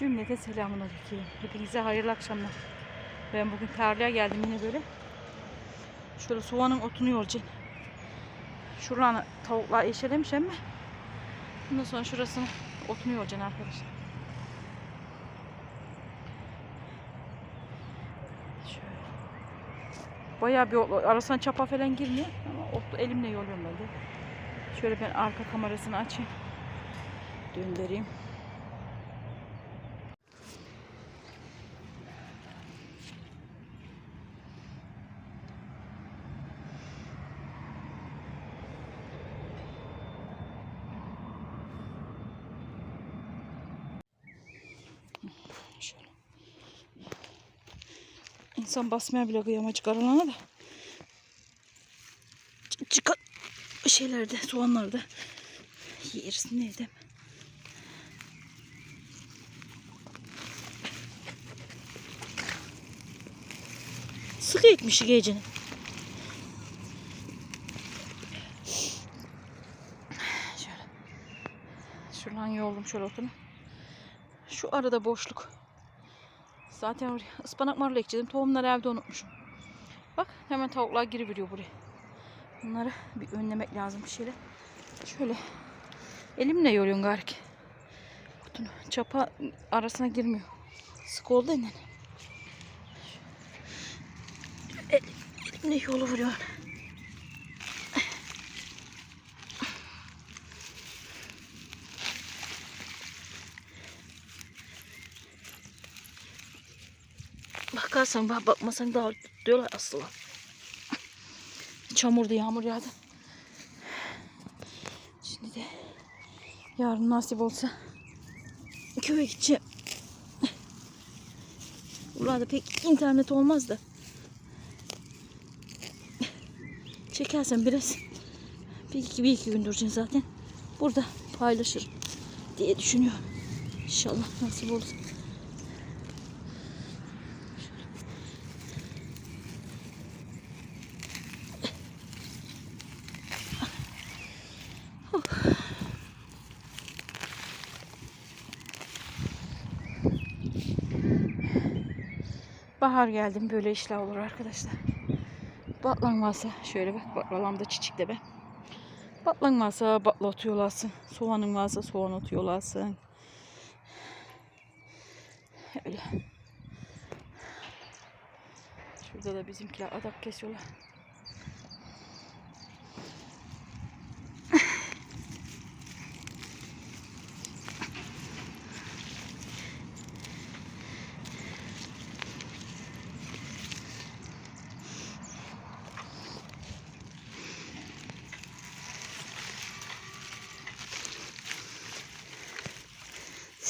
Cümlete selamun aleyküm. Hepinize hayırlı akşamlar. Ben bugün tarlaya geldim yine böyle. Şöyle soğanın otunu yolacağım. Şuranı tavuklar eşelemiş ama. Ondan sonra şurasını otunu yolacağım arkadaşlar. Şöyle. Bayağı bir. Arasına çapa falan girmiyor. Ama otlu elimle yoluyorum de. Şöyle ben arka kamerasını açayım. Döndüreyim. İnsan basmaya bile kıyamaz çıkarılana da. Ç- Çıkar şeylerde, soğanlarda yeriz neydi? Sık ekmiş gecenin. Şöyle. Şuradan yoldum şöyle otunu. Şu arada boşluk. Zaten oraya ıspanak marul ekeceğim. Tohumları evde unutmuşum. Bak hemen tavuklar giriveriyor buraya. Bunları bir önlemek lazım bir şeyle. Şöyle elimle yoruyorum garik. Otunu çapa arasına girmiyor. Sık oldu inen. El, elimle yolu vuruyor. Bakarsan bak bakmasan daha diyorlar aslında. Çamurdu yağmur yağdı. Şimdi de yarın nasip olsa köye gideceğim. Burada pek internet olmaz da. Çekersen biraz bir iki, bir iki gün duracaksın zaten. Burada paylaşırım diye düşünüyorum. İnşallah nasip olursa. Bahar geldim böyle işler olur arkadaşlar. Batlan şöyle bak baklalam da çiçekte be. Batlan varsa batla otu yolasın. Soğanın varsa soğan otu yolasın. Öyle. Şurada da bizimkiler adak kesiyorlar.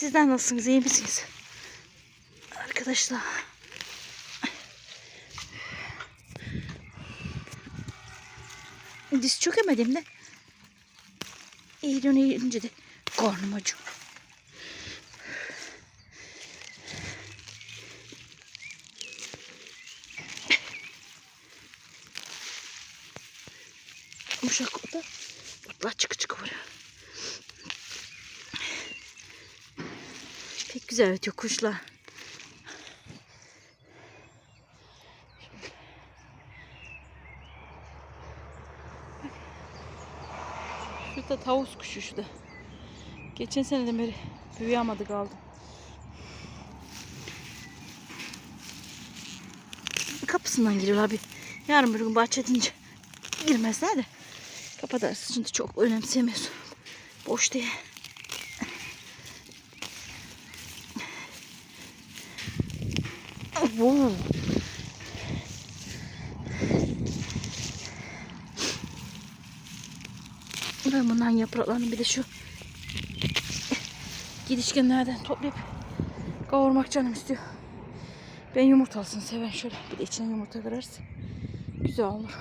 Sizler nasılsınız? iyi misiniz? Arkadaşlar. Diz çökemedim de. İyice yiyince de karnım acıyor. Yumuşak o da. Otlar çıkı çıkı vuruyor. Pek güzel ötüyor kuşlar. Şurada tavus kuşu şurada. Geçen seneden beri büyüyemedi kaldı. Kapısından giriyorlar bir. Yarın bir gün bahçe edince girmezler de. Kapatarız. Şimdi çok önemsemiyorsun. Boş diye. Wow. Ben bundan yapraklarını bir de şu gidişkenlerden toplayıp kavurmak canım istiyor. Ben yumurtalısını seven şöyle bir de içine yumurta kırarız. Güzel olur.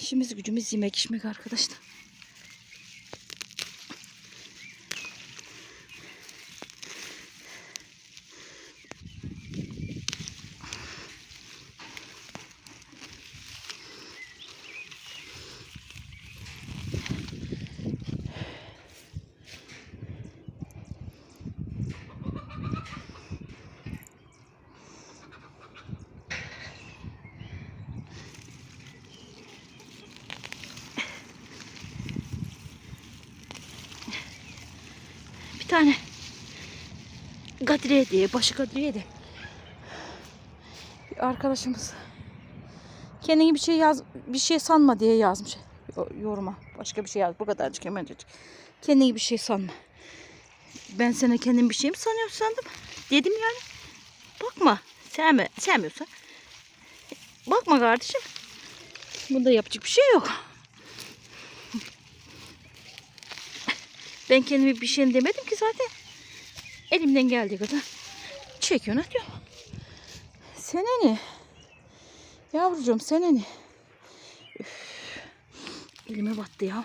İşimiz gücümüz yemek içmek arkadaşlar. Tane Kadriye diye, başı Kadriye de bir arkadaşımız kendini bir şey yaz bir şey sanma diye yazmış yo- yoruma. Başka bir şey yaz. Bu kadarcık hemencecik. Kendini bir şey sanma. Ben sana kendim bir şey mi sanıyorum sandım. Dedim yani. Bakma. Sevme, sevmiyorsan. Bakma kardeşim. Bunda yapacak bir şey yok. Ben kendime bir şey demedim ki zaten. Elimden geldiği kadar çekiyorsun atıyorum. Sene ne? Yavrucuğum sene ne? Üf. Elime battı ya.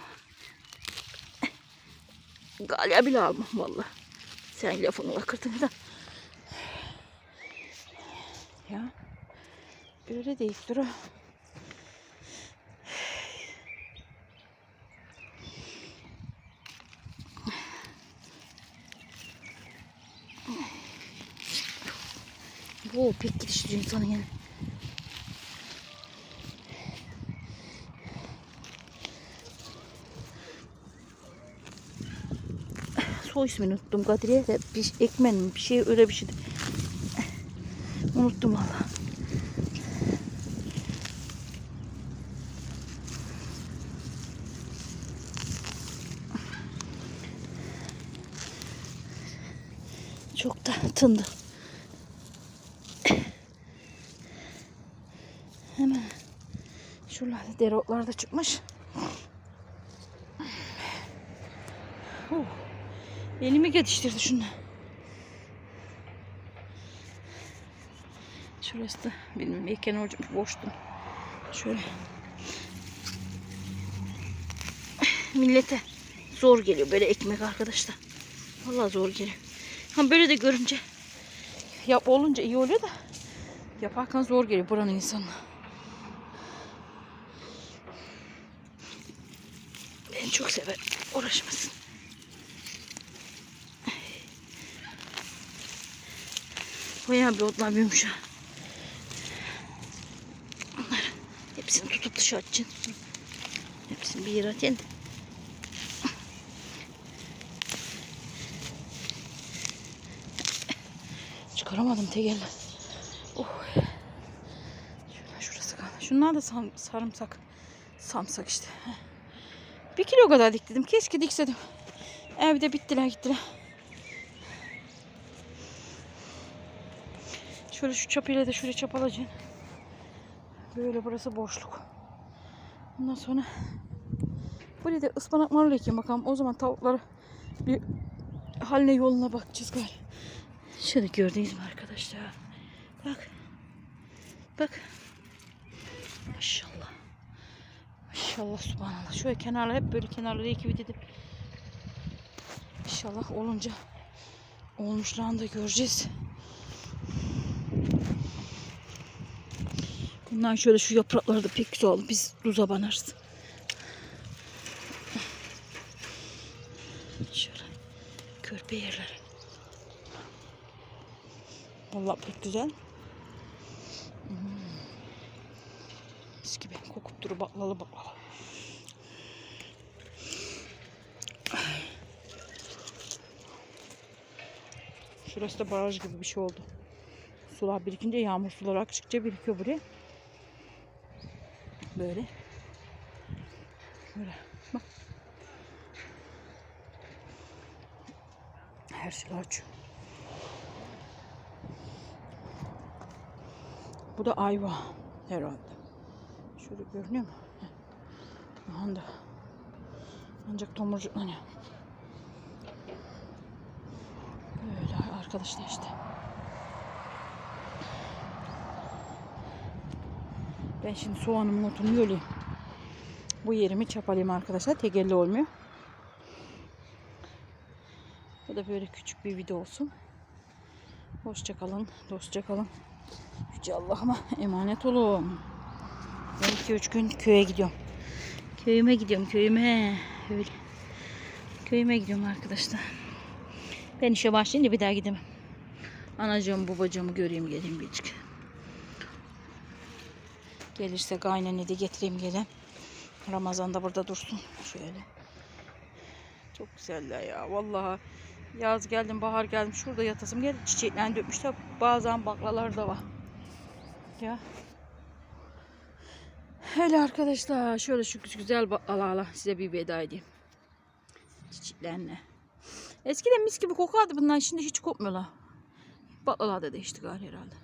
Galya bile almam valla. Sen lafını bakırdın da. Ya. Öyle deyip dur. Oo pek gidiştiriyor insanı yani. Soy ismini unuttum Kadriye de bir ekmen mi bir şey öyle bir şeydi. Unuttum valla. Çok da tındı. Hemen şuralarda dereotlar da çıkmış. Oh, elimi yetiştirdi şunu. Şurası da benim eken hocam boştu. Şöyle. Millete zor geliyor böyle ekmek arkadaşlar. Vallahi zor geliyor. Ha böyle de görünce yap olunca iyi oluyor da yaparken zor geliyor buranın insanına. Ben çok severim uğraşmasın. Bayağı bir otlar büyümüş ha. Onları hepsini tutup dışarı atacaksın. Hepsini bir yere atacaksın. Çıkaramadım tegelle. Oh. Şurası kaldı. Şunlar da sarımsak. Samsak işte. Heh. Bir kilo kadar diktim. Keşke diksedim. Evde bittiler gittiler. Şöyle şu çapıyla da şuraya çapalayacaksın. Böyle burası boşluk. Ondan sonra buraya da ıspanak marul ekeyim bakalım. O zaman tavukları bir haline yoluna bakacağız galiba. Şöyle gördünüz mü arkadaşlar? Bak. Bak. Maşallah. Maşallah subhanallah. Şöyle kenarlar hep böyle kenarları ekip dedim. İnşallah olunca olmuşlarını da göreceğiz. Bundan şöyle şu yaprakları da pek güzel. Biz tuza banarız. Şöyle körpe yerleri. Vallahi pek güzel. Mis gibi kokup duru baklalı baklava. Şurası da baraj gibi bir şey oldu. Sular birikince yağmur suları akıştıkça birikiyor buraya. Böyle. Böyle. Bak. Her şey açıyor. Bu da ayva herhalde. Şöyle görünüyor mu? Aha da. Ancak tomurcuklanıyor. Böyle arkadaşlar işte. Ben şimdi soğanımın otunu yollayayım. Bu yerimi çapalayayım arkadaşlar. Tegelli olmuyor. Bu da böyle küçük bir video olsun. Hoşça kalın, dostça kalın. Yüce Allah'ıma emanet olun. Ben 2-3 gün köye gidiyorum. Köyüme gidiyorum, köyüme. Öyle. Köyüme gidiyorum arkadaşlar. Ben işe başlayınca bir daha gidemem. Anacığım, babacığımı göreyim geleyim biricik. Gelirse kaynanayı da getireyim gelin. Ramazan'da burada dursun. Şöyle. Çok güzeller ya. Vallahi Yaz geldim, bahar geldim. Şurada yatasım geldi. Çiçeklerini dökmüş de bazen baklalar da var. Ya. Hele arkadaşlar şöyle şu güzel baklalarla size bir veda edeyim. Çiçeklerine. Eskiden mis gibi kokardı bunlar. Şimdi hiç kokmuyorlar. Baklalar da değişti galiba herhalde.